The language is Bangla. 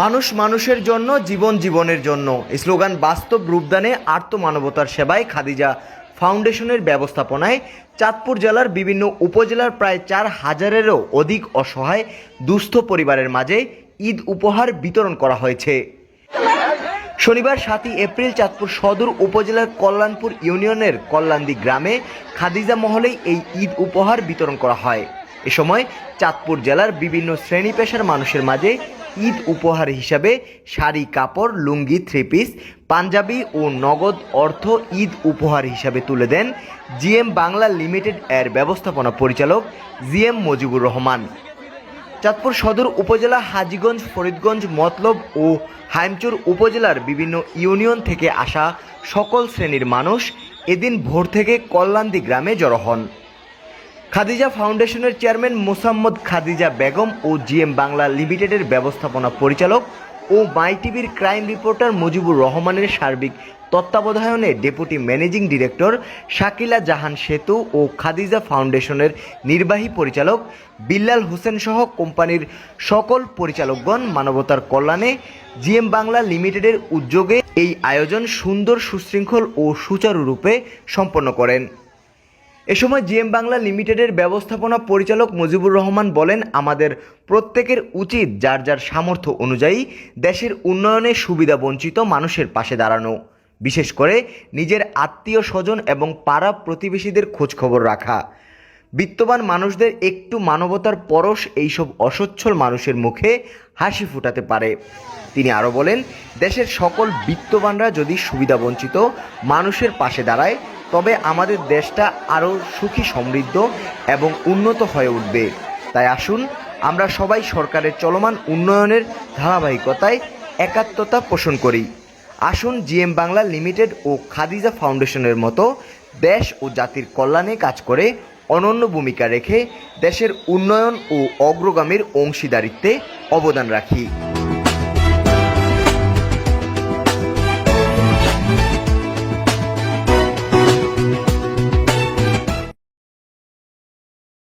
মানুষ মানুষের জন্য, জীবন জীবনের জন্য। স্লোগান বাস্তব রূপদানে আর্তমানবতার সেবায় খাদিজা ফাউন্ডেশনের ব্যবস্থাপনায় চাঁদপুর জেলার বিভিন্ন উপজেলার প্রায় চার হাজারেরও অধিক অসহায়, দুস্থ পরিবারের মাঝে ঈদ উপহার বিতরণ করা হয়েছে। শনিবার সাতই এপ্রিল চাঁদপুর সদর উপজেলার কল্যাণপুর ইউনিয়নের কল্যাণদি গ্রামে খাদিজা মহলেই এই ঈদ উপহার বিতরণ করা হয়। এ সময় চাঁদপুর জেলার বিভিন্ন শ্রেণি পেশার মানুষের মাঝে ঈদ উপহার হিসাবে শাড়ি, কাপড়, লুঙ্গি থ্রি পিস পাঞ্জাবি ও নগদ অর্থ ঈদ উপহার হিসাবে তুলে দেন জিএম বাংলা লিমিটেড এর ব্যবস্থাপনা পরিচালক জিএম মজিবুর রহমান। চাঁদপুর সদর উপজেলা হাজীগঞ্জ, ফরিদগঞ্জ, মতলব ও হাইমচুর উপজেলার বিভিন্ন ইউনিয়ন থেকে আসা সকল শ্রেণির মানুষ এদিন ভোর থেকে কল্যাণদি গ্রামে জড়ো হন। খাদিজা ফাউন্ডেশনের চেয়ারম্যান মোসাম্মদ খাদিজা বেগম ও জিএম বাংলা লিমিটেডের ব্যবস্থাপনা পরিচালক ও মাই টিভির ক্রাইম রিপোর্টার মুজিবুর রহমানের সার্বিক তত্ত্বাবধায়নে deputy managing director Shakila Jahan Setu ও খাদিজা ফাউন্ডেশনের নির্বাহী পরিচালক বিল্লাল হোসেন সহ কোম্পানির সকল পরিচালকগণ মানবতার কল্যাণে জিএম বাংলা লিমিটেডের উদ্যোগে এই আয়োজন সুন্দর, সুশৃঙ্খল ও সুচারুরূপে সম্পন্ন করেন। এ সময় জিএম বাংলা লিমিটেডের ব্যবস্থাপনা পরিচালক মুজিবুর রহমান বলেন, আমাদের প্রত্যেকের উচিত যার যার সামর্থ্য অনুযায়ী দেশের উন্নয়নে সুবিধা বঞ্চিত মানুষের পাশে দাঁড়ানো। বিশেষ করে নিজের আত্মীয় স্বজন এবং পাড়া প্রতিবেশীদের খোঁজখবর রাখা। বিত্তবান মানুষদের একটু মানবতার পরশ এইসব অসচ্ছল মানুষের মুখে হাসি ফুটাতে পারে। তিনি আরও বলেন, দেশের সকল বিত্তবানরা যদি সুবিধাবঞ্চিত মানুষের পাশে দাঁড়ায়, তবে আমাদের দেশটা আরও সুখী, সমৃদ্ধ এবং উন্নত হয়ে উঠবে। তাই আসুন, আমরা সবাই সরকারের চলমান উন্নয়নের ধারাবাহিকতায় একাত্মতা পোষণ করি। আসুন, জিএম বাংলা লিমিটেড ও খাদিজা ফাউন্ডেশনের মতো দেশ ও জাতির কল্যাণে কাজ করে অনন্য ভূমিকা রেখে দেশের উন্নয়ন ও অগ্রগামীর অংশীদারিত্বে অবদান রাখি।